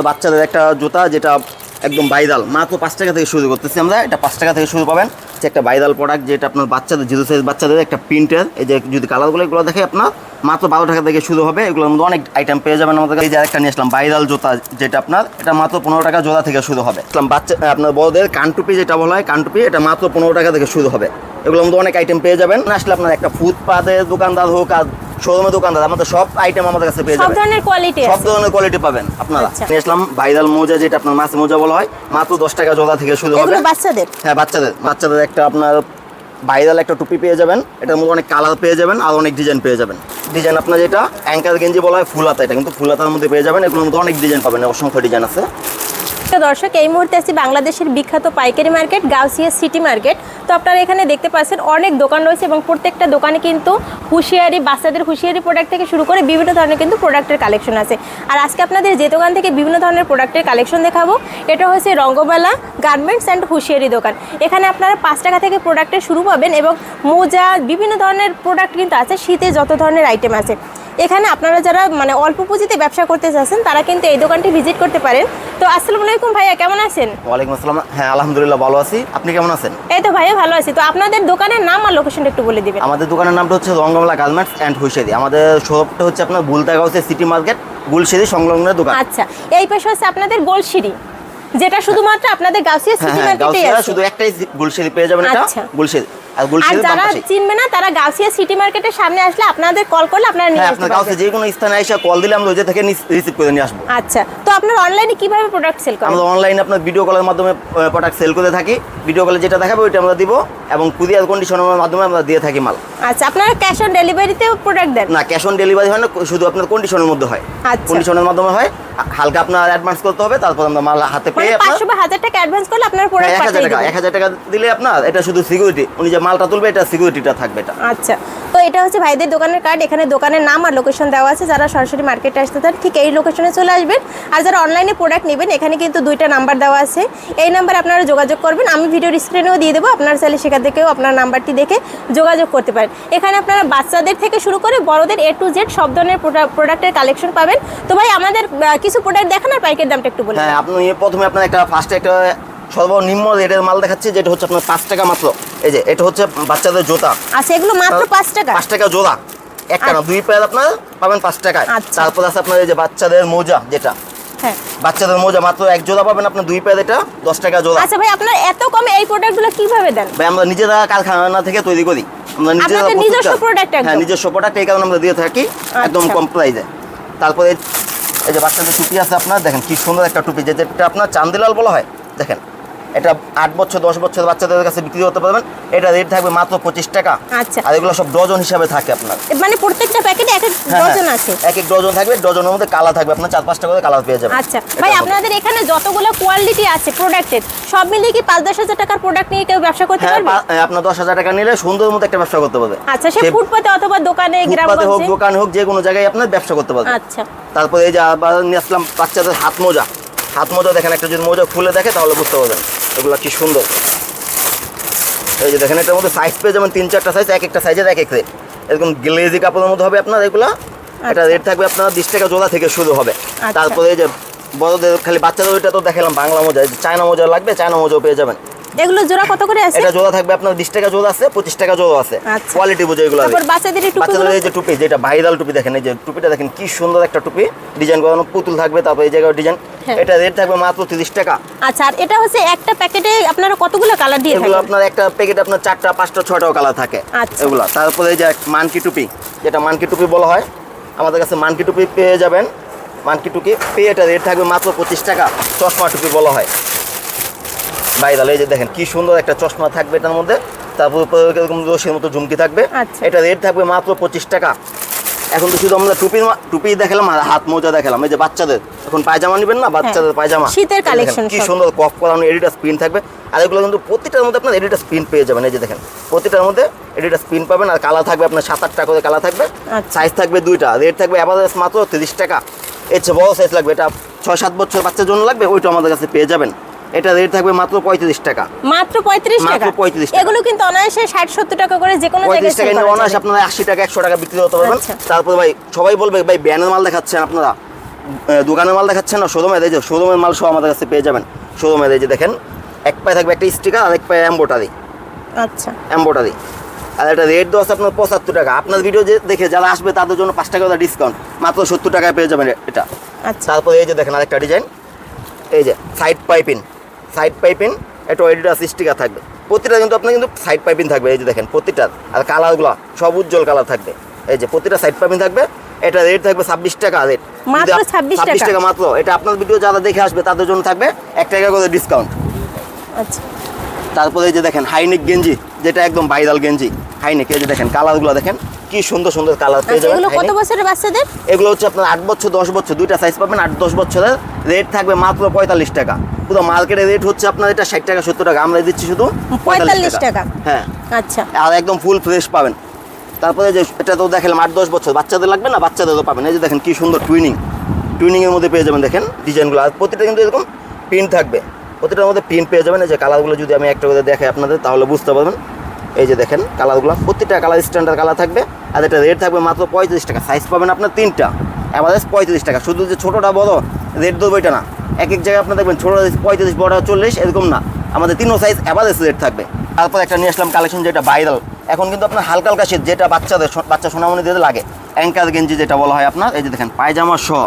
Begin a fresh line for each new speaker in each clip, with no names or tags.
বাচ্চাদের একটা জুতা যেটা একদম বাইদাল মাত্র পাঁচ টাকা থেকে শুরু করতেছি আমরা। এটা পাঁচ টাকা থেকে শুরু পাবেন। যে একটা বাইদাল প্রোডাক্ট যেটা আপনার বাচ্চাদের, জিরো সাইজ বাচ্চাদের, একটা প্রিন্টের এই যে যদি কালারগুলো এগুলো দেখে আপনার মাত্র বারো টাকা থেকে শুরু হবে। এগুলোর মধ্যে অনেক আইটেম পেয়ে যাবেন আমাদের কাছে। এই যে একটা নিয়ে আসলাম বাইদাল জুতা যেটা আপনার, এটা মাত্র পনেরো টাকা জোড়া থেকে শুরু হবে। আসলাম বাচ্চা আপনার বড়দের কানটুপি যেটা বলা হয়, কানটুপি, এটা মাত্র পনেরো টাকা থেকে শুরু হবে। এগুলোর মধ্যে অনেক আইটেম পেয়ে যাবেন। আসলে আপনার একটা ফুটপাতের দোকানদার হোক আর শোরুমের দোকানদার আমাদের সব আইটেম আমাদের কাছে পেয়ে
সব
যাবেন।
ধরনের কোয়ালিটি
সব ধরনের কোয়ালিটি পাবেন আপনারা।
আচ্ছা।
নিয়ে আসলাম ভাইরাল মোজা যেটা আপনার মাছ মোজা বলা হয়। মাত্র দশ টাকা জোড়া থেকে শুরু হবে।
বাচ্চাদের?
হ্যাঁ বাচ্চাদের। বাচ্চাদের একটা আপনার ভাইরাল একটা টুপি পেয়ে যাবেন। এটার মধ্যে অনেক কালার পেয়ে যাবেন আর অনেক ডিজাইন পেয়ে যাবেন। ডিজাইন আপনার যেটা অ্যাঙ্কার গেঞ্জি বলা হয় ফুল হাতা এটা। কিন্তু ফুল হাতার মধ্যে পেয়ে যাবেন। এগুলোর মধ্যে অনেক ডিজাইন পাবেন। অসংখ্য ডিজাইন আছে।
দর্শক এই মুহূর্তে আছি বাংলাদেশের বিখ্যাত পাইকারি মার্কেট গাউসিয়া সিটি মার্কেট তো আপনারা এখানে দেখতে পাচ্ছেন অনেক দোকান রয়েছে এবং প্রত্যেকটা দোকানে কিন্তু হুঁশিয়ারি, বাচ্চাদের হুঁশিয়ারি প্রোডাক্ট থেকে শুরু করে বিভিন্ন ধরনের কিন্তু প্রোডাক্টের কালেকশন আছে। আর আজকে আপনাদের যে দোকান থেকে বিভিন্ন ধরনের প্রোডাক্টের কালেকশন দেখাবো, এটা হচ্ছে রঙ্গমেলা গার্মেন্টস অ্যান্ড হুঁশিয়ারি দোকান। এখানে আপনারা পাঁচ টাকা থেকে প্রোডাক্টের শুরু পাবেন এবং মোজা, বিভিন্ন ধরনের প্রোডাক্ট কিন্তু আছে, শীতে যত ধরনের আইটেম আছে। এখানে আপনারা যারা মানে অল্প পুঁজিতে ব্যবসা করতে চাচ্ছেন তারা কিন্তু এই দোকানটি ভিজিট করতে পারেন। তো আসসালামু আলাইকুম ভাইয়া কেমন আছেন?
ওয়ালাইকুম আসসালাম। হ্যাঁ আলহামদুলিল্লাহ ভালো আছি। আপনি কেমন আছেন?
এই তো ভাইয়া ভালো আছি। তো আপনাদের দোকানের নাম আর লোকেশনটা একটু বলে দিবেন।
আমাদের দোকানের নামটা হচ্ছে রঙ্গমলা গার্মেন্টস অ্যান্ড হুইসেদি। আমাদের শপটা হচ্ছে আপনার বুলতাগাঁওসে সিটি মার্কেট গুলশেদি সংলগ্ন দোকান।
আচ্ছা এই পাশে হচ্ছে আপনাদের গোলসিঁড়ি যেটা শুধুমাত্র আপনাদের গাউসিয়া
হ্যাঁ
সিটি
হ্যাঁ
মার্কেটেই
গাউসিয়া
আছে।
শুধু একটাই গুলশেদি পেয়ে যাবেন এটা
আচ্ছা।
গুলশেদি আর
আর
গুলশেদির বাম
যারা চিনবে না তারা গাউসিয়া সিটি মার্কেটের সামনে আসলে আপনাদের কল করলে আপনারা নিয়ে
হ্যাঁ
আসতে
আপনার কাছে যে কোনো স্থানে এসে কল দিলে আমরা ওই থেকে রিসিভ করে নিয়ে আসব।
আচ্ছা তো আপনারা অনলাইনে কীভাবে প্রোডাক্ট সেল করেন?
আমরা অনলাইনে আপনার ভিডিও কলের মাধ্যমে প্রোডাক্ট সেল করে থাকি। ভিডিও কলে যেটা দেখাবে ওইটা আমরা দিব। এবং কুরিয়ার কন্ডিশনের মাধ্যমে আমরা দিয়ে থাকি মাল।
আচ্ছা আপনারা ক্যাশ অন ডেলিভারিতেও প্রোডাক্ট দেন?
না ক্যাশ অন ডেলিভারি হয় না শুধু আপনার কন্ডিশনের মধ্যে হয়।
আচ্ছা।
কন্ডিশনের মাধ্যমে হয়। হালকা আপনার অ্যাডভান্স করতে হবে তারপর আমরা মাল হাতে
মানে
পেয়ে আপনার
পাঁচশো বা হাজার টাকা অ্যাডভান্স করলে আপনার
হ্যাঁ,
প্রোডাক্ট
হাজার
পাঠিয়ে
টাকা
দিবেন
এক হাজার টাকা দিলে আপনার এটা শুধু সিকিউরিটি উনি যে মালটা তুলবে এটা সিকিউরিটিটা থাকবে এটা।
আচ্ছা তো এটা হচ্ছে ভাইদের দোকানের কার্ড এখানে দোকানের নাম আর লোকেশন দেওয়া আছে যারা সরাসরি মার্কেটে আসতে চান ঠিক এই লোকেশনে চলে আসবেন। আর যারা অনলাইনে প্রোডাক্ট নেবেন এখানে কিন্তু দুইটা নাম্বার দেওয়া আছে। এই নাম্বারে আপনারা যোগাযোগ করবেন আমি ভিডিওর স্ক্রিনেও দিয়ে দেবো আপনার চাইলে সেখান থেকেও আপনার নাম্বারটি দেখে যোগাযোগ করতে পারেন। এখানে আপনারা বাচ্চাদের থেকে শুরু করে বড়দের এ টু জেড সব ধরনের প্রোডাক্টের কালেকশন পাবেন। তো ভাই আমাদের কিছু প্রোডাক্ট দেখান আর পাইকের দামটা একটু বলুন
হ্যাঁ আপনি প্রথমে আপনার একটা ফার্স্টে একটা সর্বনিম্ন রেটের মাল দেখাচ্ছে যেটা হচ্ছে আপনার পাঁচ টাকা মাত্র। এই যে এটা হচ্ছে বাচ্চাদের জুতা।
আচ্ছা এগুলো মাত্র পাঁচ টাকা?
পাঁচ টাকা জোড়া। একটা না দুই পেয়ার আপনার পাবেন পাঁচ টাকায়।
আচ্ছা।
তারপর আছে আপনার এই যে বাচ্চাদের মোজা যেটা।
হ্যাঁ।
বাচ্চাদের মোজা মাত্র এক জোড়া পাবেন আপনার দুই পেয়ার এটা দশ টাকা জোড়া।
আচ্ছা ভাই আপনার এত কমে এই প্রোডাক্টগুলো কীভাবে দেন?
ভাই আমরা নিজেরা কারখানা থেকে তৈরি করি। আমরা নিজেরা
নিজস্ব একদম?
হ্যাঁ নিজস্ব প্রোডাক্ট এই কারণে আমরা দিয়ে থাকি একদম
আচ্ছা।
কম প্রাইসে তারপরে এই যে বাচ্চাদের টুপি আছে আপনার, দেখেন কি সুন্দর একটা টুপি যেটা আপনার চান্দিলাল বলা হয়, দেখেন। এটা আট বছর দশ বছর বাচ্চাদের কাছে বিক্রি করতে পারবেন। এটা রেট থাকবে মাত্র পঁচিশ টাকা।
আচ্ছা।
আর এগুলো সব ডজন হিসাবে থাকে আপনার।
মানে প্রত্যেকটা প্যাকেটে এক এক ডজন
হ্যাঁ।
আছে?
এক এক ডজন থাকবে ডজনের মধ্যে কালার থাকবে। আপনার চার পাঁচটা করে কালার পেয়ে যাবেন।
আচ্ছা। ভাই আপনাদের এখানে যতগুলো কোয়ালিটি আছে প্রোডাক্টের সব মিলিয়ে কি পাঁচ দশ হাজার টাকার প্রোডাক্ট নিয়ে কেউ ব্যবসা করতে
হ্যাঁ
পারবে?
আপনার দশ হাজার টাকা নিলে সুন্দর মতো একটা ব্যবসা করতে পারবে।
আচ্ছা সে ফুটপাতে অথবা দোকানে
ফুটপাতে হোক দোকানে হোক যে কোনো জায়গায় আপনার ব্যবসা করতে পারবে।
আচ্ছা।
তারপরে এই যে আবার নিয়ে আসলাম বাচ্চাদের হাত মোজা। হাত মোজা দেখেন একটা যদি মোজা খুলে দেখে তাহলে বুঝতে পারবেন। এগুলো কি সুন্দর। এই যে দেখেন এটার মধ্যে সাইজ পেয়ে যেমন তিন চারটা সাইজ এক একটা সাইজের এক এক রেট এরকম গ্লেজি কাপড়ের মধ্যে হবে আপনার এগুলো। এটা রেট থাকবে আপনার বিশ টাকা জোড়া থেকে শুরু হবে।
আচ্ছা।
তারপরে এই যে বড়দের খালি বাচ্চাদের ওইটা তো দেখালাম বাংলা মোজা চায়না মোজা লাগবে চায়না মোজাও পেয়ে যাবেন।
এগুলো জোড়া কত করে আছে?
এটা জোড়া থাকবে আপনার বিশ টাকা জোড়া আছে পঁচিশ টাকা জোড়া আছে।
আচ্ছা।
কোয়ালিটি বুঝে এগুলো
তারপর বাচ্চাদের এই
বাচ্চাদের এই যে টুপি যেটা ভাইরাল টুপি দেখেন এই যে টুপিটা দেখেন কি সুন্দর একটা টুপি। ডিজাইন করানো পুতুল থাকবে তারপর এই জায়গায় ডিজাইন
হ্যাঁ।
এটা রেট থাকবে মাত্র তিরিশ টাকা।
আচ্ছা আর এটা হচ্ছে একটা প্যাকেটে আপনারা কতগুলো কালার দিয়ে
এগুলো
থাকেন
আপনার একটা প্যাকেট আপনার চারটা পাঁচটা ছয়টাও কালার থাকে।
আচ্ছা।
এগুলো। তারপরে এই যে মানকি টুপি যেটা মানকি টুপি বলা হয় আমাদের কাছে মানকি টুপি পেয়ে যাবেন। মানকি টুপি পেয়ে এটা রেট থাকবে মাত্র পঁচিশ টাকা। চশমা টুপি বলা হয়। ভাইরাল এই যে দেখেন কি সুন্দর একটা চশমা থাকবে এটার মধ্যে। তারপর রশির মতো ঝুমকি থাকবে।
আচ্ছা।
এটা রেট থাকবে মাত্র পঁচিশ টাকা। এখন তো শুধু আমরা টুপি টুপি দেখালাম আর হাত মোজা দেখালাম। এই যে বাচ্চাদের এখন পায়জামা নেবেন না? বাচ্চাদের পায়জামা।
হ্যাঁ। শীতের collection
কি সুন্দর কফ করানো এডিটাস প্রিন্ট থাকবে। আর এগুলো কিন্তু প্রতিটার মধ্যে আপনার এডিটাস প্রিন্ট পেয়ে যাবেন। এই যে দেখেন প্রতিটার মধ্যে এডিটাস প্রিন্ট পাবেন। আর কালার থাকবে আপনার সাত আটটা করে কালার থাকবে।
আচ্ছা।
সাইজ থাকবে দুইটা। রেট থাকবে অ্যাভারেজ মাত্র তিরিশ টাকা। এর চেয়ে বড় সাইজ লাগবে। এটা ছয় সাত বছর বাচ্চার জন্য লাগবে। ওইটা আমাদের কাছে পেয়ে যাবেন। এটা রেট থাকবে মাত্র পঁয়ত্রিশ টাকা।
মাত্র পঁয়ত্রিশ
মাত্র
টাকা?
35 টাকা।
এগুলো কিন্তু অনায়াসে ষাট সত্তর টাকা করে যে কোনো জায়গায়
টাকা নিয়ে অনায়াস আপনারা আশি টাকা একশো টাকা বিক্রি করতে পারবেন।
আচ্ছা।
তারপর ভাই সবাই বলবে ভাই ব্যানের মাল দেখাচ্ছেন আপনারা? দোকানের মাল দেখাচ্ছেন না? শোরুমে এই যে শোরুমের মাল সব আমাদের কাছে পেয়ে যাবেন। শোরুমে এই যে দেখেন এক পায়ে থাকবে একটা স্টিকার আর এক পায়ে এম্বোটারি
আচ্ছা।
এম্বোটারি আর এটা রেট দেওয়া আছে আপনার পঁচাত্তর টাকা। আপনার ভিডিও যে দেখে যারা আসবে তাদের জন্য পাঁচ টাকা ডিসকাউন্ট মাত্র সত্তর টাকায় পেয়ে যাবেন এটা।
আচ্ছা।
তারপরে এই যে দেখেন আরেকটা ডিজাইন এই যে সাইড পাইপিং সাইড পাইপিং এটা এডিডাস স্টিকার থাকবে। প্রতিটা কিন্তু আপনার কিন্তু সাইড পাইপিং থাকবে এই যে দেখেন প্রতিটা। আর কালারগুলো সব উজ্জ্বল কালার থাকবে। এই যে প্রতিটা সাইড পাইপিং থাকবে এটা রেট থাকবে ছাব্বিশ টাকা রেট
মাত্র 26 টাকা?
টাকা মাত্র এটা আপনার ভিডিও যারা দেখে আসবে তাদের জন্য থাকবে এক টাকা করে ডিসকাউন্ট
আচ্ছা।
তারপরে এই যে দেখেন হাইনেক গেঞ্জি যেটা একদম ভাইরাল গেঞ্জি হাইনেক এই যে দেখেন কালারগুলো দেখেন। কি সুন্দর সুন্দর কালার পেয়ে
আচ্ছা
যাবেন
এগুলো কত বছরের বাচ্চাদের?
এগুলো হচ্ছে আপনার আট বছর দশ বছর দুইটা সাইজ পাবেন আট দশ বছরের। রেট থাকবে মাত্র পঁয়তাল্লিশ টাকা। পুরো মার্কেটের রেট হচ্ছে আপনার এটা ষাট টাকা সত্তর টাকা। আমরা দিচ্ছি শুধু
45 টাকা।
হ্যাঁ।
আচ্ছা।
আর একদম ফুল ফ্রেশ পাবেন। তারপরে যে এটা তো দেখালাম আট দশ বছর। বাচ্চাদের লাগবে না? বাচ্চাদেরও পাবেন। এই যে দেখেন কি সুন্দর টুইনিং টুইনিংয়ের মধ্যে পেয়ে যাবেন দেখেন ডিজাইনগুলো আর প্রতিটা কিন্তু এরকম প্রিন্ট থাকবে। প্রতিটার মধ্যে প্রিন্ট পেয়ে যাবেন। এই যে কালারগুলো যদি আমি একটা করে দেখাই আপনাদের তাহলে বুঝতে পারবেন এই যে দেখেন কালারগুলো, প্রতিটা কালার স্ট্যান্ডার্ড কালার থাকবে। আর এটা রেট থাকবে মাত্র পঁয়ত্রিশ টাকা। সাইজ পাবেন আপনার তিনটা। অ্যাভারেজ পঁয়ত্রিশ টাকা। শুধু যে ছোটোটা বড় রেট দেবো এটা না। এক এক জায়গায় আপনার দেখবেন ছোটো পঁয়ত্রিশ বড় চল্লিশ, এরকম না। আমাদের তিনও সাইজ অ্যাভারেজ রেট থাকবে। তারপর একটা নিয়ে আসলাম কালেকশন যেটা ভাইরাল এখন কিন্তু আপনার হালকা হালকা শীত যেটা বাচ্চাদের, বাচ্চা সোনামণিদের লাগে। অ্যাঙ্কার গেঞ্জি যেটা বলা হয় আপনার, এই যে দেখেন, পায়জামা
আচ্ছা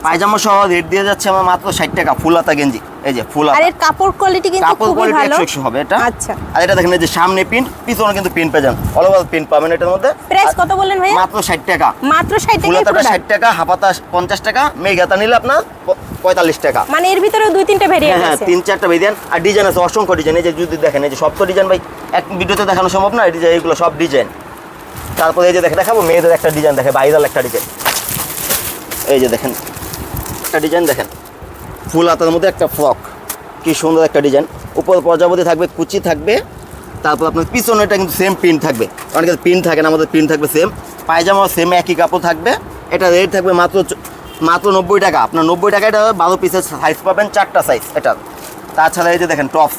পায়জামা সহ রেট দিয়ে যাচ্ছে আমার মাত্র ষাট টাকা ফুল হাতা গেঞ্জি। এই যে ফুল
আর এর কাপড় কোয়ালিটি কিন্তু
কাপড় কোয়ালিটি হবে এটা।
আচ্ছা।
আর এটা দেখেন এই যে সামনে প্রিন্ট পিছনে কিন্তু প্রিন্ট পেয়ে যান অল ওভার প্রিন্ট পাবেন এটার মধ্যে।
প্রাইস কত বললেন ভাইয়া?
মাত্র ষাট টাকা।
মাত্র 60
ফুল
টাকায়
হাতাটা ষাট
প্রোডাক্ট
টাকা হাফাতা পঞ্চাশ টাকা মেঘাতা নিলে আপনার প- পঁয়তাল্লিশ টাকা।
মানে এর ভিতরেও দুই তিনটে
হ্যাঁ
ভেরিয়েন্ট
হ্যাঁ তিন চারটা ডিজাইন আর ডিজাইন আছে অসংখ্য ডিজাইন এই যে যদি দেখেন এই যে সব তো ডিজাইন ভাই এক ভিডিওতে দেখানো সম্ভব না এই ডিজাইন এগুলো সব ডিজাইন তারপরে এই যে দেখে দেখাবো মেয়েদের একটা ডিজাইন দেখে ভাইরাল একটা ডিজাইন এই যে দেখেন, একটা ডিজাইন দেখেন। ফুল হাতার মধ্যে একটা ফ্রক কি সুন্দর একটা ডিজাইন উপর প্রজাপতি থাকবে, কুচি থাকবে, তারপর আপনার পিছনেটা কিন্তু সেম প্রিন্ট থাকবে। অনেকের প্রিন্ট থাকে না, আমাদের প্রিন্ট থাকবে সেম পায়জামা সেম একই কাপড় থাকবে। এটা রেট থাকবে মাত্র মাত্র নব্বই টাকা। আপনার নব্বই টাকা এটা বারো পিসের সাইজ পাবেন, চারটা সাইজ এটা। তাছাড়া এই যে দেখেন টপস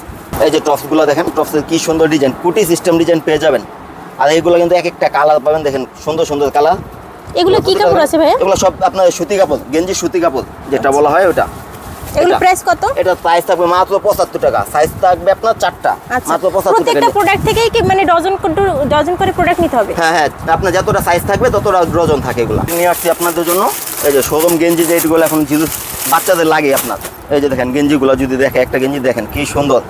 এই যে টপসগুলো দেখেন টপসের কী সুন্দর ডিজাইন কুটি সিস্টেম ডিজাইন পেয়ে যাবেন। আর এইগুলো কিন্তু এক একটা কালার পাবেন, দেখেন সুন্দর সুন্দর কালার
এগুলো কি কাপড় আছে ভাইয়া?
এগুলো সব আপনার সুতি কাপড় গেঞ্জি সুতি কাপড় যেটা বলা হয় ওটা।
এগুলো প্রাইস কত?
এটা প্রাইস থাকবে মাত্র পঁচাত্তর টাকা। সাইজ থাকবে আপনার চারটা।
আচ্ছা।
মাত্র পঁচাত্তর টাকা
প্রত্যেকটা প্রোডাক্ট থেকেই কি মানে ডজন ডজন করে প্রোডাক্ট নিতে হবে?
হ্যাঁ হ্যাঁ। আপনার যতটা সাইজ থাকবে ততটা ডজন থাকে এগুলো। নিয়ে আসছি আপনাদের জন্য। এই যে শোরুম গেঞ্জি যে এইগুলো এখন বাচ্চাদের লাগে আপনার। এই যে দেখেন গেঞ্জিগুলো যদি দেখে একটা গেঞ্জি দেখেন কি সুন্দর।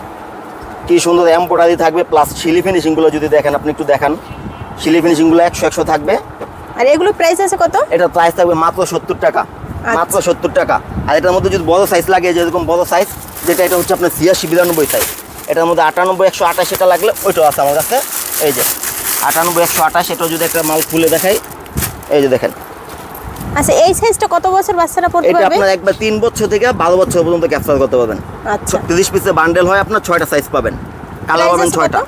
কি সুন্দর এম্পোটারি থাকবে প্লাস শিলি ফিনিশিংগুলো যদি দেখেন আপনি একটু দেখান। শিলি ফিনিশিংগুলো একশো একশো থাকবে।
আর এগুলো প্রাইস আছে কত?
এটা প্রাইস থাকবে মাত্র সত্তর টাকা। মাত্র সত্তর টাকা। আর এটার মধ্যে যদি বড় সাইজ লাগে যেরকম বড় সাইজ যেটা এটা হচ্ছে আপনার ছিয়াশি বিরানব্বই সাইজ এটার মধ্যে আটানব্বই একশো আঠাশ এটা লাগলে ওইটাও আছে আমার কাছে। এই যে আটানব্বই একশো আঠাশ এটাও যদি একটা মাল খুলে দেখাই এই যে দেখেন।
আচ্ছা এই সাইজটা কত বছর বাচ্চারা পড়তে
এটা
পারবে?
আপনার একবার তিন বছর থেকে বারো বছর পর্যন্ত ক্যাপচার করতে পারবেন।
আচ্ছা।
তিরিশ পিসে বান্ডেল হয় আপনার ছয়টা সাইজ পাবেন। কালার পাবেন
আছে
ছয়টা।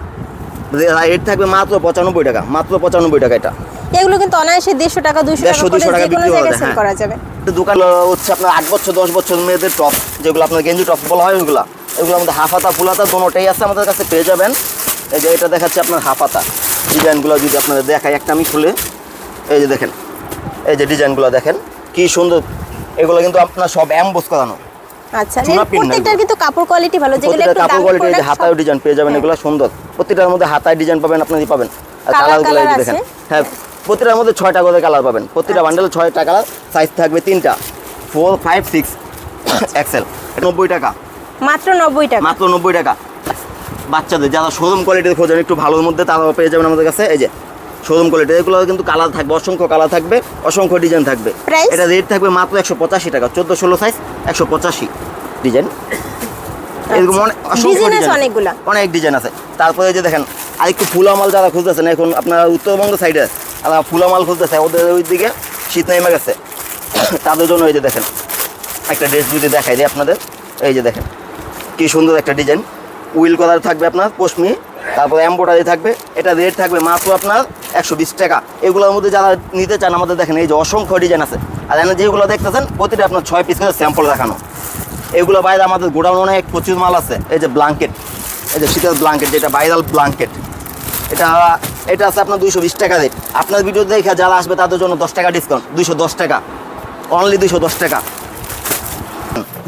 রেট থাকবে মাত্র পঁচানব্বই টাকা মাত্র পঁচানব্বই টাকা এটা।
এগুলো কিন্তু অনায়াসে দেড়শো টাকা দুশো টাকা করে
200 টাকা
যে কোনো
বিক্রি
জায়গায় সেল
হ্যাঁ।
করা যাবে।
দোকান হচ্ছে আপনার আট বছর দশ বছর মেয়েদের টপ যেগুলো আপনার গেঞ্জি টপ বলা হয় ওইগুলো। এগুলো আমাদের হাফ হাতা ফুল দোনোটাই আছে আমাদের কাছে পেয়ে যাবেন। এই যে এটা দেখাচ্ছে আপনার হাফ হাতা ডিজাইনগুলো যদি আপনাদের দেখাই একটা আমি খুলে এই যে দেখেন এই যে ডিজাইনগুলো দেখেন কি সুন্দর। এগুলো কিন্তু আপনার সব অ্যাম্বোস করানো।
আচ্ছা প্রত্যেকটার কিন্তু কাপড় কোয়ালিটি ভালো যেগুলো একটু
কাপড় কোয়ালিটি হাতায় ডিজাইন পেয়ে যাবেন
হ্যাঁ।
এগুলো সুন্দর। প্রতিটার মধ্যে হাতায় ডিজাইন পাবেন আপনাদের পাবেন। আর কালারগুলো দেখেন। হ্যাঁ প্রতিটার মধ্যে ছয়টা করে কালার পাবেন। প্রতিটা বান্ডেল ছয়টা কালার সাইজ থাকবে তিনটা। ফোর ফাইভ সিক্স এক্সেল নব্বই টাকা।
মাত্র নব্বই টাকা।
মাত্র নব্বই টাকা। বাচ্চাদের যারা শোরুম কোয়ালিটির খোঁজেন একটু ভালোর মধ্যে তারাও পেয়ে যাবেন আমাদের কাছে। এই যে শোরুম কোয়ালিটি এগুলো কিন্তু কালার থাকবে অসংখ্য কালার থাকবে অসংখ্য ডিজাইন থাকবে। এটা রেট থাকবে মাত্র একশো পঁচাশি টাকা চোদ্দ ষোলো সাইজ একশো পঁচাশি ডিজাইন এরকম অনেক অসংখ্য
ডিজাইন অনেকগুলা।
অনেক ডিজাইন আছে। তারপরে যে দেখেন আরেকটু ফুলা মাল যারা খুঁজতেছেন এখন আপনার উত্তরবঙ্গ সাইডে তারা ফুলা মাল খুলতেছে ওদের ওই দিকে শীত নেমে গেছে। তাদের জন্য এই যে দেখেন, একটা ড্রেস যদি দেখাই দিই আপনাদের, এই যে দেখেন, কি সুন্দর একটা ডিজাইন। উইল কলার থাকবে আপনার, পশমি, তারপরে এম্বোটারি থাকবে, এটা রেট থাকবে মাত্র আপনার একশো বিশ টাকা। এগুলোর মধ্যে যারা নিতে চান, আমাদের দেখেন, এই যে অসংখ্য ডিজাইন আছে। আর এখানে যেগুলো দেখতেছেন, প্রতিটা আপনার ছয় পিস করে স্যাম্পল রাখানো এগুলো বাইরে আমাদের গোডাউন অনেক প্রচুর মাল আছে, এই যে ব্লাঙ্কেট এই যে শীতের ব্লাঙ্কেট যেটা ভাইরাল ব্লাঙ্কেট এটা এটা আছে আপনার দুইশো বিশ টাকা রেট আপনার ভিডিও দেখে যারা আসবে তাদের জন্য দশ টাকা ডিসকাউন্ট দুইশো দশ টাকা। অনলি দুইশো দশ টাকা।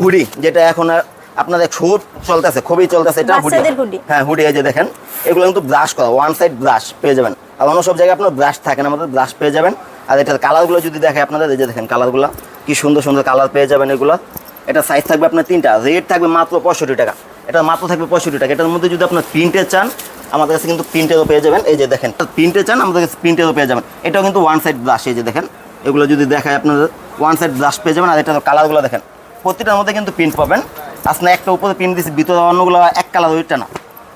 হুডি যেটা এখন আর আপনাদের খুব চলতেছে খুবই চলতেছে এটা হুডি। হ্যাঁ হুডি এই যে দেখেন এগুলো কিন্তু ব্রাশ করা ওয়ান সাইড ব্রাশ পেয়ে যাবেন। আর অন্য সব জায়গায় আপনার ব্রাশ থাকে না আমাদের ব্রাশ পেয়ে যাবেন। আর এটার কালারগুলো যদি দেখে আপনাদের এই যে দেখেন কালারগুলো কি সুন্দর সুন্দর কালার পেয়ে যাবেন এগুলো। এটা সাইজ থাকবে আপনার তিনটা রেট থাকবে মাত্র পঁয়ষট্টি টাকা। এটা মাত্র থাকবে পঁয়ষট্টি টাকা। এটার মধ্যে যদি আপনার প্রিন্টে চান আমাদের কাছে কিন্তু প্রিন্টেরও পেয়ে যাবেন। এই যে দেখেন প্রিন্টে চান, আমাদের কাছে প্রিন্টেরও পেয়ে যাবেন। এটাও কিন্তু ওয়ান সাইড ব্রাশ এই যে দেখেন, এগুলো যদি দেখায় আপনাদের ওয়ান সাইড ব্রাশ পেয়ে যাবেন। আর এটার কালারগুলো দেখেন, প্রতিটার মধ্যে কিন্তু প্রিন্ট পাবেন। আসলে একটা উপরে প্রিন্ট দিচ্ছি ভিতরে অন্যগুলো এক কালার ওইটা না।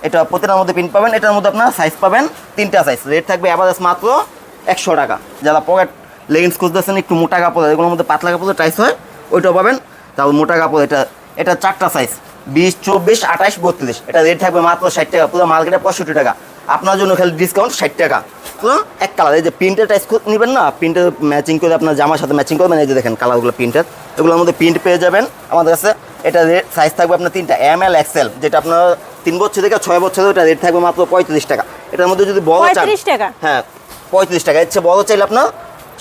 এটা প্রতিটার মধ্যে প্রিন্ট পাবেন, এটার মধ্যে আপনার সাইজ পাবেন তিনটা সাইজ রেট থাকবে অ্যাভারেজ মাত্র একশো টাকা। যারা পকেট লেগিংস খুঁজতেছেন, একটু মোটা কাপড়, এগুলোর মধ্যে পাতলা কাপড় টাইস হয়, ওইটাও পাবেন। তারপর মোটা কাপড়, এটা এটা চারটা সাইজ বিশ চব্বিশ আঠাশ বত্রিশ। এটা রেট থাকবে মাত্র ষাট টাকা পুরো মার্কেটে পঁয়ষট্টি টাকা। আপনার জন্য খালি ডিসকাউন্ট ষাট টাকা। এক কালার এই যে প্রিন্টের টাইস নেবেন না প্রিন্টের ম্যাচিং করে আপনার জামার সাথে ম্যাচিং করবেন এই যে দেখেন কালারগুলো প্রিন্টের এগুলোর মধ্যে প্রিন্ট পেয়ে যাবেন। আমাদের কাছে এটা রেট সাইজ থাকবে আপনার তিনটা এম এল এক্সেল যেটা আপনার তিন বছর থেকে ছয় বছর এটা রেট থাকবে মাত্র পঁয়ত্রিশ টাকা। এটার মধ্যে যদি বড় চান হ্যাঁ পঁয়ত্রিশ টাকা। এর চেয়ে বড় চাইলে আপনার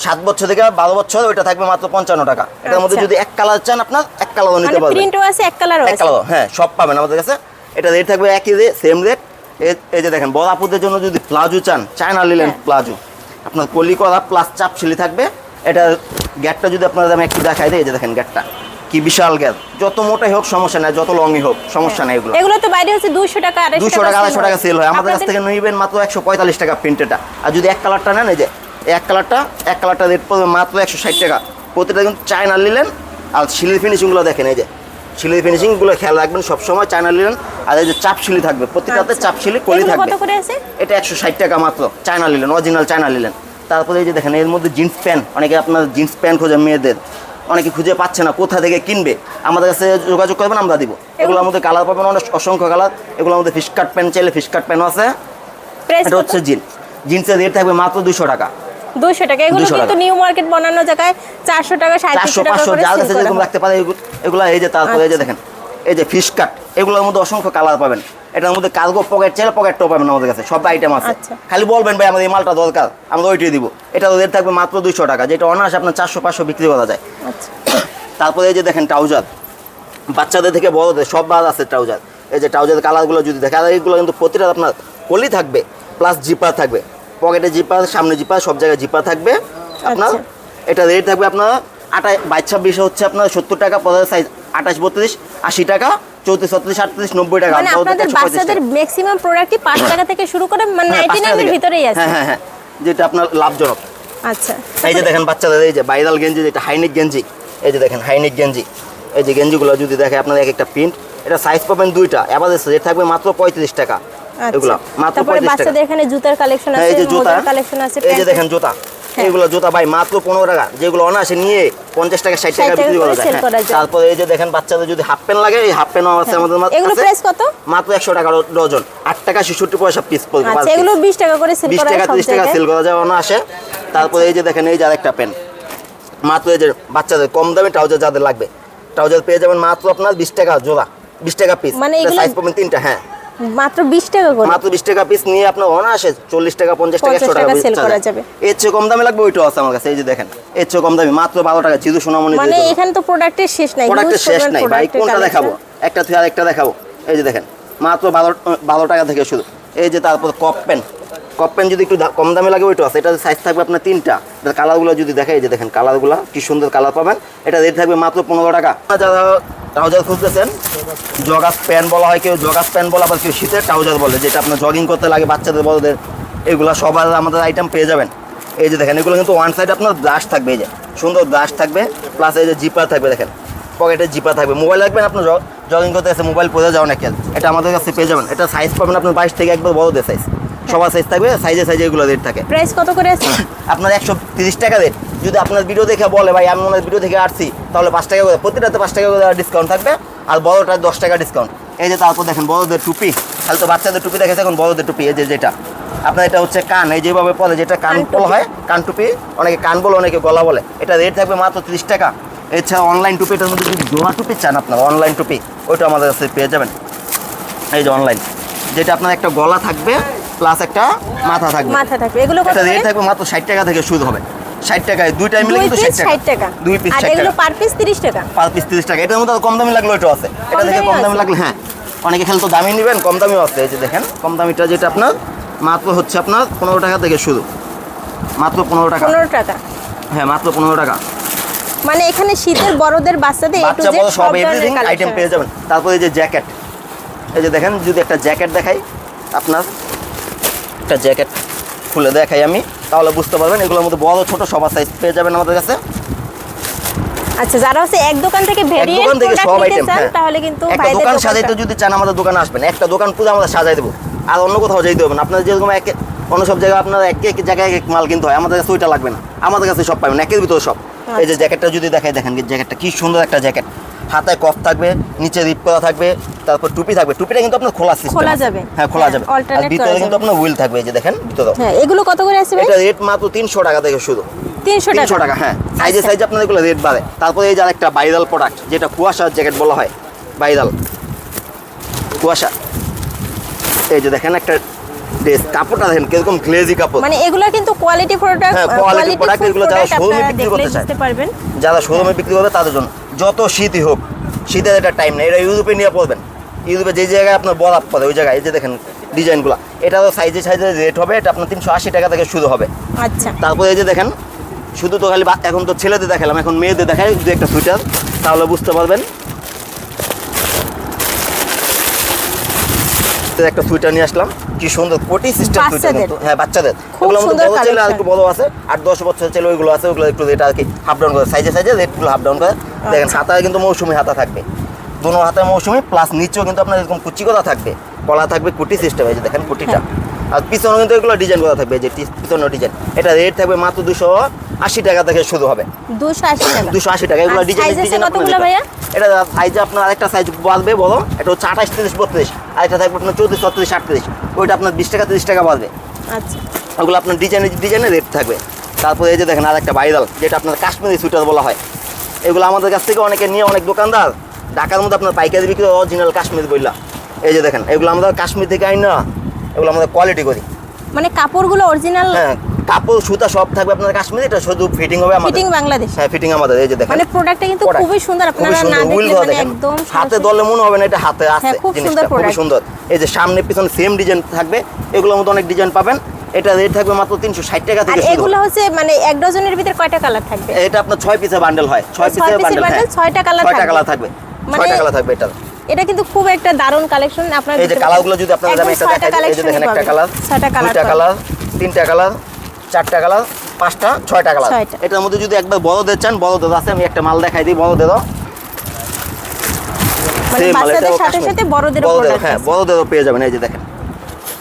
সাত বছর থেকে বারো বছর ওইটা থাকবে মাত্র পঞ্চান্ন টাকা। এটার মধ্যে
আচ্ছা।
যদি এক কালার চান আপনার এক কালারও নিতে
মানে
পারবেন।
প্রিন্টও আছে এক কালারও
হ্যাঁ সব পাবেন আমাদের কাছে। এটা রেট থাকবে একই রেট সেম রেট এই যে দেখেন বড় আপুদের জন্য যদি প্লাজো চান চায়না
হ্যাঁ।
প্লাজো। আপনার কলি করা প্লাস চাপ সিলি থাকবে। এটা গ্যাটটা যদি আপনাদের আমি একটু দেখাই দিই এই যে দেখেন গ্যাটটা কি বিশাল গ্যাট যত মোটাই হোক সমস্যা নাই যত লংই হোক সমস্যা নাই এগুলো।
এগুলো তো বাইরে হচ্ছে দুশো টাকা আড়াইশো
দুশো টাকা আড়াইশো টাকা সেল হয়। আমাদের কাছ থেকে নিবেন মাত্র একশো পঁয়তাল্লিশ টাকা প্রিন্টেটা আর যদি এক কালারটা নেন এই যে এক কালারটা এক কালারটা রেট পড়বে মাত্র একশো ষাট টাকা। প্রতিটা কিন্তু চায়না নিলেন আর শিলির ফিনিশিংগুলো দেখেন এই যে শিলির ফিনিশিংগুলো খেয়াল রাখবেন সবসময় চায়না নিলেন আর এই যে চাপ শিলি থাকবে প্রতিটাতে
আচ্ছা।
চাপ শিলি কলি থাকবে। এটা একশো ষাট টাকা মাত্র চায়না নিলেন অরিজিনাল চায়না নিলেন তারপরে এই যে দেখেন এর মধ্যে জিন্স প্যান্ট অনেকে আপনার জিন্স প্যান্ট খোঁজে মেয়েদের অনেকে খুঁজে পাচ্ছে না কোথা থেকে কিনবে। আমাদের কাছে যোগাযোগ করবেন আমরা দিব। এগুলোর মধ্যে কালার পাবেন অনেক অসংখ্য কালার এগুলোর মধ্যে ফিশ কাট প্যান্ট চাইলে ফিশ কাট প্যান্টও আছে। এটা হচ্ছে জিন্স জিন্সের রেট থাকবে মাত্র দুশো টাকা।
দুশো টাকা। এগুলো
200 টাকা।
কিন্তু নিউ মার্কেট বানানো জায়গায় চারশো টাকা সাড়ে টাকা
পাঁচশো
করে
যার কাছে যেরকম রাখতে পারে এগুলো এই যে তারপরে এই যে
আচ্ছা।
দেখেন এই যে ফিশ কাট এগুলোর মধ্যে অসংখ্য কালার পাবেন। এটার মধ্যে কার্গো পকেট চাইলে পকেটটাও পাবেন আমাদের কাছে সব আইটেম আছে।
আচ্ছা।
খালি বলবেন ভাই আমাদের এই মালটা দরকার আমরা ওইটাই দিব। এটা রেট থাকবে মাত্র দুইশো টাকা যেটা অনার্স আপনার চারশো পাঁচশো বিক্রি করা যায়।
আচ্ছা।
তারপরে এই যে দেখেন ট্রাউজার বাচ্চাদের থেকে বড়দের সব বাদ আছে ট্রাউজার এই যে ট্রাউজার কালারগুলো যদি দেখেন আর এইগুলো কিন্তু প্রতিটা আপনার কলি থাকবে প্লাস জিপার থাকবে। পকেটে জিপার সামনে জিপার সব জায়গায় জিপার থাকবে আপনার।
আচ্ছা।
এটা রেট থাকবে আপনার আঠাশ বাইশ ছাব্বিশে হচ্ছে আপনার সত্তর টাকা পনেরো সাইজ আঠাশ বত্রিশ আশি টাকা চৌত্রিশ ছত্রিশ আটত্রিশ নব্বই টাকা।
মানে আপনাদের বাচ্চাদের ম্যাক্সিমাম প্রোডাক্টই পাঁচ টাকা থেকে শুরু করে মানে
হ্যাঁ,
নাইনটি নাইনের ভিতরেই আছে?
হ্যাঁ হ্যাঁ হ্যাঁ যেটা আপনার লাভজনক।
আচ্ছা।
এই যে দেখেন বাচ্চাদের এই যে গেঞ্জি যেটা হাইনিক গেঞ্জি এই যে দেখেন হাইনিক গেঞ্জি এই যে গেঞ্জিগুলো যদি দেখে আপনার এক একটা প্রিন্ট এটা সাইজ পাবেন দুইটা এভারেজ রেট থাকবে মাত্র পঁয়ত্রিশ টাকা। এগুলো
আচ্ছা
মাত্র
তারপরে
পঁয়ত্রিশ টাকা।
বাচ্চাদের এখানে জুতার কালেকশন
হ্যাঁ
আছে
এই যে জুতা
কালেকশন আছে
এই যে দেখেন জুতা
হ্যাঁ।
জুতা ভাই মাত্র পনেরো টাকা। যেগুলো অনায়াসে নিয়ে পঞ্চাশ টাকা ষাট
60
টাকা বিক্রি করা যায়। হ্যাঁ। তারপরে এই যে দেখেন বাচ্চাদের যদি হাফ প্যান্ট লাগে এই হাফ প্যান্টও আছে আমাদের
এগুলো কত?
মাত্র একশো টাকা ডজন। আট টাকা ছেষট্টি পয়সা পিস পড়বে
আচ্ছা এগুলো বিশ টাকা করে সেল
বিশ
হয়
টাকা ত্রিশ টাকা সেল করা যায় না আসে তারপরে এই যে দেখেন এই যে আরেকটা পেন মাত্র এই যে বাচ্চাদের কম দামে ট্রাউজার যাদের লাগবে ট্রাউজার পেয়ে যাবেন মাত্র আপনার বিশ টাকা জোড়া বিশ টাকা পিস
মানে এগুলো-
সাইজ পাবেন তিনটা হ্যাঁ।
মাত্র বিশ টাকা করে।
মাত্র বিশ টাকা পিস নিয়ে আপনি অনায়াসে চল্লিশ টাকা পঞ্চাশ টাকা
50
একশো টাকা
টাকা
piece
করা যাবে।
এর চেয়ে কম দামে লাগবে ওইটাও আছে আমার কাছে এই যে দেখেন। এর চেয়ে কম দামে মাত্র বারো টাকা জিরো সোনামণি
মানে এখানে তো প্রোডাক্টের শেষ নাই
প্রোডাক্টের শেষ নাই ভাই কোনটা দেখাবো? একটা থেকে আরেকটা দেখাবো। এই যে দেখেন মাত্র বারো বারো টাকা থেকে শুরু। এই যে তারপর কপ পেন কপ পেন যদি একটু কম দামে লাগে ওইটা আছে। এটার সাইজ থাকবে আপনার তিনটা। কালারগুলো যদি দেখে, এই যে দেখেন কালারগুলো কি সুন্দর কালার পাবেন। এটা রেট থাকবে মাত্র পনেরো টাকা। যারা ট্রাউজার খুঁজতেছেন জগাস প্যান্ট বলা হয়, কেউ জগাস প্যান্ট বলে, আবার কেউ শীতের ট্রাউজার বলে, যেটা আপনার জগিং করতে লাগে, বাচ্চাদের, বড়দের, এগুলো সবার আমাদের আইটেম পেয়ে যাবেন। এই যে দেখেন, এগুলো কিন্তু ওয়ান সাইড আপনার ব্রাশ থাকবে, এই যে। সুন্দর ব্রাশ থাকবে প্লাস এই যে জিপার থাকবে, দেখেন। পকেটে জিপার থাকবে। মোবাইল রাখবেন আপনার জগিং করতে এসে মোবাইল পরে যাও না খেয়াল এটা আমাদের কাছে পেয়ে যাবেন। এটা সাইজ পাবেন আপনার বাইশ থেকে একবার বড়দের সাইজ সবার সাইজ থাকবে সাইজে সাইজে এগুলো রেট থাকে।
প্রাইস কত করে আছে?
আপনার একশো তিরিশ টাকা রেট যদি আপনার ভিডিও দেখে বলে ভাই আমি ওনার ভিডিও দেখে আসছি তাহলে পাঁচ টাকা করে প্রতিটাতে পাঁচ টাকা করে ডিসকাউন্ট থাকবে আর বড়টার দশ টাকা ডিসকাউন্ট এই যে তারপর দেখেন বড়দের টুপি। তাহলে তো বাচ্চাদের টুপি দেখেছে এখন বড়দের টুপি এই যে যেটা। আপনার এটা হচ্ছে কান এই যেভাবে পরে যেটা কান
কান
বলা হয় কান টুপি অনেকে কান বলে অনেকে গলা বলে। এটা রেট থাকবে মাত্র ত্রিশ টাকা। এছাড়া অনলাইন টুপি এটার মধ্যে যদি জোড়া টুপি চান আপনার অনলাইন টুপি ওইটা আমাদের কাছে পেয়ে যাবেন। এই যে অনলাইন যেটা আপনার একটা গলা থাকবে প্লাস একটা মাথা থাকবে।
মাথা থাকবে। এগুলো কত
এটা রেট থাকবে মাত্র ষাট টাকা থেকে শুরু হবে। ষাট টাকায় দুইটাই মিলে কিন্তু
পিস
ষাট
ষাট টাকা।
দুই পিস
আর এগুলো পার পিস তিরিশ টাকা।
পার পিস তিরিশ টাকা। এটার মধ্যে কম দামি লাগল এটা আছে। এটা থেকে কম দামি? লাগলে হ্যাঁ। অনেকে খেলে তো দামি নেবেন কম দামিও আছে। এই যে দেখেন কম দামিটা যেটা আপনার মাত্র হচ্ছে আপনার পনেরো টাকা থেকে শুরু। মাত্র পনেরো টাকা।
পনেরো টাকা।
হ্যাঁ মাত্র পনেরো টাকা।
মানে এখানে শীতের বড়দের বাচ্চাদের এ টু সব
সব এভরিথিং আইটেম পেয়ে যাবেন। তারপরে এই যে জ্যাকেট। এই যে দেখেন যদি একটা জ্যাকেট দেখাই আপনার একটা জ্যাকেট খুলে দেখাই আমি তাহলে বুঝতে পারবেন এগুলোর মধ্যে বড় ছোট সবার সাইজ পেয়ে যাবেন আমাদের কাছে।
আচ্ছা যারা হচ্ছে এক দোকান থেকে ভেরিয়েন্ট
দোকান থেকে সব আইটেম হ্যাঁ।
তাহলে কিন্তু
একটা দোকান সাজাইতে যদি চান আমাদের দোকানে আসবেন। একটা দোকান পুরো আমরা সাজাই দেবো। আর অন্য কোথাও যাইতে হবে না। আপনার যেরকম এক অন্য সব জায়গায় আপনার এক এক জায়গায় এক মাল কিনতে হয় আমাদের কাছে ওইটা লাগবে না। আমাদের কাছে সব পাবেন একের ভিতরে সব। এই যে
আচ্ছা।
জ্যাকেটটা যদি দেখাই দেখেন জ্যাকেটটা কি সুন্দর একটা জ্যাকেট। হাতায় কফ থাকবে নিচে রিপ করা থাকবে তারপর টুপি থাকবে। টুপিটা কিন্তু আপনার খোলা সিস্টেম
খোলা যাবে।
হ্যাঁ খোলা
হ্যাঁ,
যাবে। আর ভিতরে কিন্তু আপনার হুইল থাকবে এই যে দেখেন ভিতরে।
হ্যাঁ এগুলো কত করে ভাই
এটা রেট মাত্র তিনশো টাকা থেকে শুরু।
তিনশো
তিনশো
টাকা
টাকা হ্যাঁ সাইজে
আচ্ছা।
সাইজে আপনার এগুলো রেট বাড়ে। তারপরে এই যে আরেকটা বাইরাল প্রোডাক্ট যেটা কুয়াশার জ্যাকেট বলা হয় বাইরাল কুয়াশা। এই যে দেখেন একটা ড্রেস কাপড়টা দেখেন কীরকম গ্লেজি কাপড়।
মানে এগুলো কিন্তু কোয়ালিটি প্রোডাক্ট
কোয়ালিটি প্রোডাক্ট এগুলো যারা এ বিক্রি করতে চায়। যারা শোরুমে বিক্রি করবে তাদের জন্য। যত শীতই হোক শীতের একটা টাইম নেই। এটা ইউরোপে নিয়ে পড়বেন ইউরোপে যে জায়গায় আপনার বরাফ পড়ে ওই জায়গায় এই যে দেখেন ডিজাইনগুলো এটা তো সাইজে সাইজে রেট হবে এটা আপনার তিনশো আশি টাকা থেকে শুরু হবে।
আচ্ছা।
তারপরে এই যে দেখেন শুধু তো খালি এখন তো ছেলেদের দেখালাম এখন মেয়েদের দেখায় দু একটা সুইটার তাহলে বুঝতে পারবেন তো একটা সুইটার নিয়ে আসলাম। কি সুন্দর কোটি সিস্টেম সুইটার? হ্যাঁ বাচ্চাদের। ওগুলো
সুন্দর
বড় ছেলে আর একটু বড় আছে। আট দশ বছর ছেলে ওইগুলো আছে ওগুলো একটু রেট আর কি হাফ ডাউন করে সাইজে সাইজে রেটগুলো হাফ ডাউন করে। দেখেন
আচ্ছা।
হাতায় কিন্তু মৌসুমি হাতা থাকবে। দুনো হাতে মৌসুমি প্লাস নিচেও কিন্তু আপনার এরকম কুচি করা থাকবে। কলা থাকবে কুটি সিস্টেম এই যে দেখেন কুটিটা। আর পিছনে কিন্তু এগুলো ডিজাইন করা থাকবে যে পিছনের ডিজাইন এটা রেট থাকবে মাত্র দুশো আশি টাকা থেকে শুরু হবে।
দুশো আশি টাকা।
দুশো আশি টাকা এগুলো
আর
ডিজাইন ডিজাইন? এটা সাইজে আপনার আরেকটা সাইজ বাড়বে বলো এটা হচ্ছে আঠাশ তিরিশ বত্রিশ। আরেকটা থাকবে আপনার চৌত্রিশ ছত্রিশ আটত্রিশ। ওইটা আপনার বিশ টাকা তিরিশ টাকা বাড়বে
আচ্ছা।
ওগুলো আপনার ডিজাইনের ডিজাইনের রেট থাকবে। তারপরে এই যে দেখেন আর একটা ভাইরাল যেটা আপনার কাশ্মীরি সুইটার বলা হয়। এগুলো আমাদের কাছ থেকে অনেকে নিয়ে অনেক দোকানদার ঢাকার মধ্যে আপনার পাইকারি বিক্রি অরিজিনাল কাশ্মীর বইলা। এই যে দেখেন এগুলো আমরা কাশ্মীর থেকে আই না এগুলো আমাদের কোয়ালিটি করি।
মানে কাপড়গুলো অরিজিনাল
হ্যাঁ কাপড় সুতা সব থাকবে আপনার কাশ্মীরি এটা শুধু ফিটিং হবে আমাদের।
ফিটিং বাংলাদেশ
হ্যাঁ ফিটিং আমাদের এই যে দেখেন।
মানে প্রোডাক্টটা কিন্তু খুবই সুন্দর আপনারা না দেখলে মানে একদম
হাতে ধরলে মনে হবে না এটা হাতে আছে
হ্যাঁ, খুব সুন্দর
এই যে সামনে পিছনে সেম ডিজাইন থাকবে এগুলোর মধ্যে অনেক ডিজাইন পাবেন। এটা রেট থাকবে মাত্র তিনশো ষাট টাকা
আর
থেকে শুরু।
এগুলো হচ্ছে মানে এক ডজনের ভিতরে কয়টা কালার থাকবে?
এটা আপনার ছয় পিসের বান্ডেল হয় ছয়
ছয়
পিসের বান্ডেল
bundle, ছয়টা colour
ছয়টা
থাকবে।
কালার থাকবে
মানে-
ছয়টা কালার থাকবে এটা।
এটা কিন্তু খুব একটা দারুণ কালেকশন আপনার
এই যে কালারগুলো যদি আপনাদের আমি একটা দেখাই এই যে দেখেন একটা কালার
ছয়টা কালার
দুইটা কালার তিনটা কালার চারটা কালার পাঁচটা ছয়টা কালার। এটার মধ্যে যদি একবার বড়দের চান বড়দের আছে আমি একটা মাল দেখাই দিই বড়দেরও
মানে
বড়দের, হ্যাঁ বড়দেরও পেয়ে যাবেন এই যে দেখেন।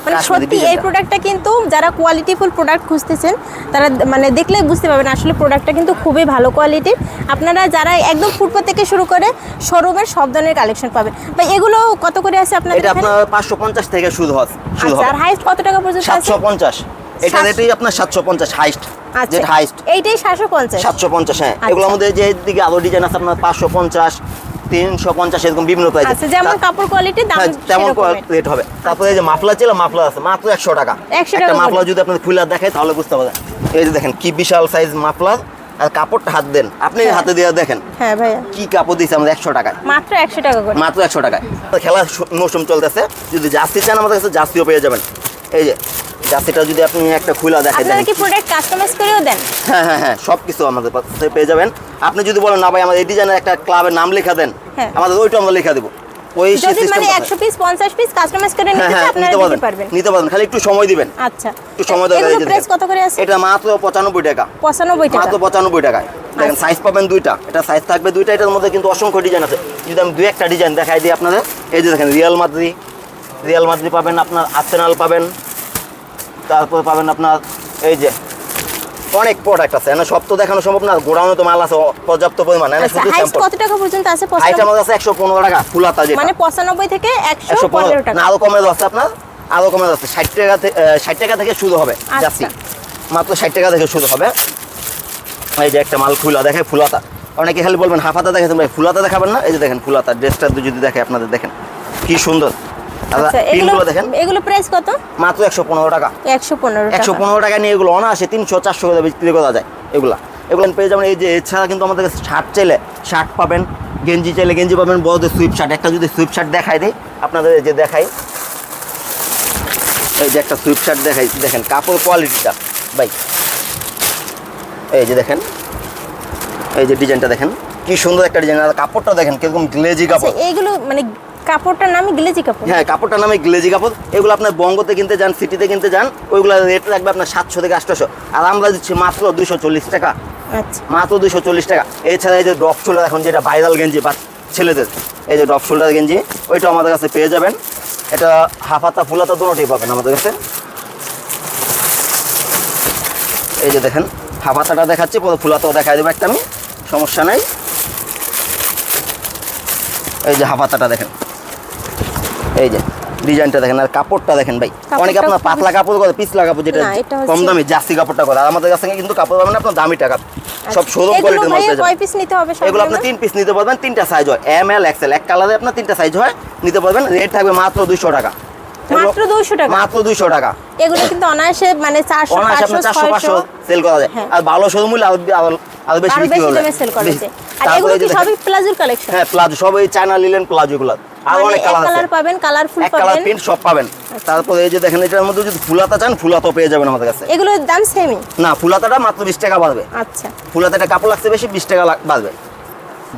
মানে সত্যি এই প্রোডাক্টটা কিন্তু যারা কোয়ালিটিফুল প্রোডাক্ট খুঁজতেছেন তারা মানে দেখলেই বুঝতে পারবেন আসলে প্রোডাক্টটা কিন্তু খুবই ভালো কোয়ালিটির আপনারা যারা একদম ফুটপাত থেকে শুরু করে শোরুমের সব ধরনের কালেকশন পাবেন। বা এগুলো কত করে আছে আপনাদের
আপনার পাঁচশো পঞ্চাশ থেকে শুরু হয়
আচ্ছা আর হাইস্ট কত টাকা পর্যন্ত
সাতশো পঞ্চাশ। এটা রেটেই আপনার সাতশো পঞ্চাশ হাইস্ট যেটা হাইস্ট
এইটাই সাতশো পঞ্চাশ।
সাতশো পঞ্চাশ হ্যাঁ।
আচ্ছা।
এগুলোর মধ্যে যে দিকে আরও ডিজাইন আছে আপনার পাঁচশো পঞ্চাশ তিনশো পঞ্চাশ এরকম বিভিন্ন প্রাইস
আচ্ছা যেমন কাপড় কোয়ালিটি দাম
তেমন
সেরকমের।
রেট হবে। তারপরে এই যে মাফলার ছিল মাফলার আছে মাত্র একশো টাকা।
100
একটা
টাকা
মাফলার। যদি আপনার খুলে দেখায় তাহলে বুঝতে পারবেন। এই যে দেখেন কি বিশাল সাইজ মাফলার আর কাপড়টা হাত দেন। আপনি
হ্যাঁ।
হাতে দিয়ে দেখেন
হ্যাঁ ভাইয়া।
কি কাপড় দিয়েছে আমাদের একশো টাকায়।
মাত্র একশো টাকা করে।
মাত্র একশো টাকায়। সু- মৌসুম চলতেছে। যদি জার্সি চান আমাদের কাছে জার্সিও পেয়ে যাবেন। এই যে যদি আপনি একটা খুলা দেখেন
আপনারা কি প্রোডাক্ট কাস্টমাইজ করেও দেন?
হ্যাঁ হ্যাঁ হ্যাঁ সব কিছু আমাদের কাছে পেয়ে যাবেন। আপনি যদি বলেন না ভাই আমাদের এই ডিজাইনের একটা ক্লাবের নাম লেখা দেন
হ্যাঁ।
আমাদের ওইটা আমরা লেখা দেবো। ওই
মানে
সিস্টেমটা
একশো পিস পঞ্চাশ পিস কাস্টমাইজ করে
হ্যাঁ
নিতে
হ্যাঁ
আপনারা
নিতে পারবেন নিতে পারবেন খালি একটু সময় দিবেন।
আচ্ছা।
একটু সময়
প্রাইস কত করে আছে?
এটা মাত্র পঁচানব্বই টাকা।
পঁচানব্বই টাকা।
মাত্র পঁচানব্বই টাকায়। দেখেন
আচ্ছা।
সাইজ পাবেন দুইটা। এটা সাইজ থাকবে দুইটা এটার মধ্যে কিন্তু অসংখ্য ডিজাইন আছে। যদি আমি দুই একটা ডিজাইন দেখাই দিই আপনাদের এই যে দেখেন রিয়াল মাদ্রি রিয়াল মাদ্রি পাবেন আপনার আর্সেনাল পাবেন তারপর পাবেন আপনার এই যে অনেক প্রোডাক্ট আছে। না সব তো দেখানো সম্ভব না গোডাউনে তো মাল আছে পর্যাপ্ত পরিমাণ। না
আচ্ছা
শুধু স্যাম্পল
কত টাকা পর্যন্ত আছে?
হাইট
95
আমাদের আছে একশো পনেরো টাকা ফুলাতা যেটা।
মানে পঁচানব্বই থেকে একশো
একশো
পনেরো।
পনেরো
টাকা।
না আরও কমে যাচ্ছে আপনার আরও কমে যাচ্ছে। ষাট টাকা থেকে ষাট টাকা থেকে শুরু হবে
আচ্ছা।
মাত্র ষাট টাকা থেকে শুরু হবে। এই যে একটা মাল ফুলা দেখে ফুলাতা অনেকে খালি বলবেন হাফাতা দেখে ভাই ফুলাতা দেখাবেন না? এই যে দেখেন ফুলাতা ড্রেসটা যদি দেখে আপনাদের দেখেন। কি সুন্দর।
আচ্ছা এগুলো
দেখেন।
এগুলো প্রাইস কত?
মাত্র একশো পনেরো টাকা।
একশো পনেরো
একশো পনেরো টাকা নিয়ে এগুলো অনায়াসে তিনশো চারশো করে বিক্রি করা যায় এগুলা। এগুলো পেয়ে যাবেন এই যে এছাড়া কিন্তু আমাদের শার্ট চাইলে শার্ট পাবেন গেঞ্জি চাইলে গেঞ্জি পাবেন বড়দের সুইপ শার্ট একটা যদি সুইপ শার্ট দেখাই দিই আপনাদের যে দেখাই। এই যে একটা সুইপ শার্ট দেখাই দেখেন কাপড় কোয়ালিটিটা ভাই এই যে দেখেন এই যে ডিজাইনটা দেখেন। কি সুন্দর একটা ডিজাইন আর কাপড়টা দেখেন কীরকম গ্লেজি
আচ্ছা,
কাপড়।
এইগুলো মানে কাপড়টার নামই গ্লেজি কাপড়।
হ্যাঁ কাপড়টার নামে গ্লেজি কাপড়। এগুলো আপনার বঙ্গতে কিনতে যান সিটিতে কিনতে যান ওইগুলো রেট রাখবে আপনার সাতশো থেকে আটশোশো। আর আমরা দিচ্ছি মাত্র দুশো চল্লিশ টাকা।
আচ্ছা।
মাত্র দুশো চল্লিশ টাকা। এছাড়া এই যে ড্রপ শোল্ডার এখন যেটা ভাইরাল গেঞ্জি বা ছেলেদের এই যে ড্রপ শোল্ডার গেঞ্জি ওইটা আমাদের কাছে পেয়ে যাবেন। এটা হাফাতা ফুলাতা দুটোই পাবেন আমাদের কাছে। এই যে দেখেন হাফাতাটা দেখাচ্ছি পরে ফুলাতাও দেখাই দেবো একটা আমি সমস্যা নাই। এই যে হাফাতাটা দেখেন। এই যে ডিজাইনটা দেখেন আর কাপড়টা দেখেন ভাই। অনেকে আপনার পাতলা কাপড় করে পিছলা কাপড় যেটা কম দামি জার্সি কাপড়টা করে। আর আমাদের কাছে কিন্তু কাপড় পাবেন আপনার দামি টাকা। সব শোরুম
আচ্ছা।
কোয়ালিটির মধ্যে
কয় পিস নিতে হবে
এগুলো আপনি তিন পিস নিতে পারবেন তিনটা সাইজ হয়। এম এল এক্সেল এক কালারে আপনার তিনটা সাইজ হয় নিতে পারবেন। রেট থাকবে মাত্র দুইশো টাকা।
মাত্র 200 টাকা?
মাত্র দুইশো টাকা।
এগুলো কিন্তু অনায়াসে মানে চারশো
অনায়াসে
পাঁচশো
আপনার চারশো পাঁচশো
ছয়শো।
সেল করা যায়।
হ্যাঁ।
আর ভালো শোরুম হলে আরও বেশি বিক্রি
বেশি
হবে
সেল করা যায়। আর এগুলো কি সবই প্লাজোর কালেকশন
হ্যাঁ প্লাজো সব এই চায়না লিলেন প্লাজো গুলো আর
মানে
অনেক কালার
কালার পাবেন কালারফুল
এক কালার প্রিন্ট সব পাবেন। তারপরে এই যে দেখেন এটার মধ্যে যদি ফুলাতা চান ফুলাতাও পেয়ে যাবেন আমাদের কাছে।
এগুলোর দাম সেমই
না ফুলাতাটা মাত্র বিশ টাকা বাড়বে।
আচ্ছা।
ফুলাতাটা কাপড় লাগছে বেশি বিশ টাকা বাড়বে।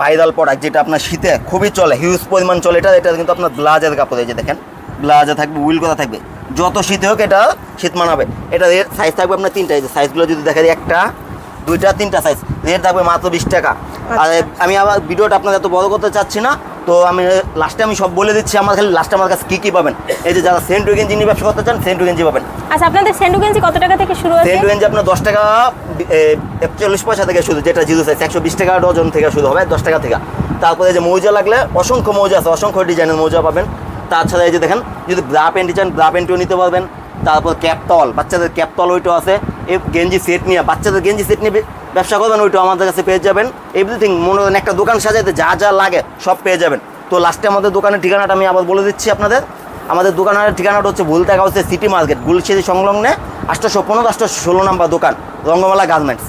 ভাইরাল প্রোডাক্ট যেটা আপনার শীতে খুবই চলে হিউজ পরিমাণ চলে এটা এটা কিন্তু আপনার ব্লাজের কাপড় এই যে দেখেন। ব্লাজে থাকবে উইল করা থাকবে? যত শীতে হোক এটা শীত মানাবে। এটা সাইজ থাকবে আপনার তিনটা এই যে সাইজগুলো যদি দেখা যায় একটা দুইটা তিনটা সাইজ রেট থাকবে মাত্র বিশ টাকা। আর
আচ্ছা।
আমি আবার ভিডিওটা আপনার এত বড় করতে চাচ্ছি না তো আমি লাস্টে আমি সব বলে দিচ্ছি আমার খালি লাস্টে আমার কাছে কী কী পাবেন। এই যে যারা সেন্টু গেঞ্জি নিয়ে ব্যবসা করতে চান সেন্টু গেঞ্জি পাবেন।
আচ্ছা আপনাদের সেন্ডু গেঞ্জি কত টাকা থেকে শুরু আছে
সেন্টু গেঞ্জি আপনার দশ টাকা একচল্লিশ পয়সা থেকে শুরু যেটা জিরো সাইজ একশো বিশ টাকা ডজন থেকে শুরু হবে দশ টাকা থেকে। তারপরে যে মৌজা লাগলে অসংখ্য মৌজা আছে অসংখ্য ডিজাইনের মৌজা পাবেন। তাছাড়া এই যে দেখেন যদি ব্রা প্যান্ট চান ব্রা প্যান্টও নিতে পারবেন। তারপর ক্যাপতল বাচ্চাদের ক্যাপতল ওইটাও আছে। গেঞ্জি সেট নিয়ে, বাচ্চাদের গেঞ্জি সেট নিয়ে ব্যবসা করবেন, ওইটা আমাদের কাছে পেয়ে যাবেন। এভরিথিং মনে করেন একটা দোকান সাজাইতে যা যা লাগে সব পেয়ে যাবেন। তো লাস্টে আমাদের দোকানের ঠিকানাটা আমি আবার বলে দিচ্ছি আপনাদের। আমাদের দোকানের ঠিকানাটা হচ্ছে ভুলতা হাউসের সিটি মার্কেট গুলশিরি সংলগ্নে আটশোশো পনেরো, আটশো ষোলো নাম্বার দোকান, রঙ্গমালা গার্মেন্টস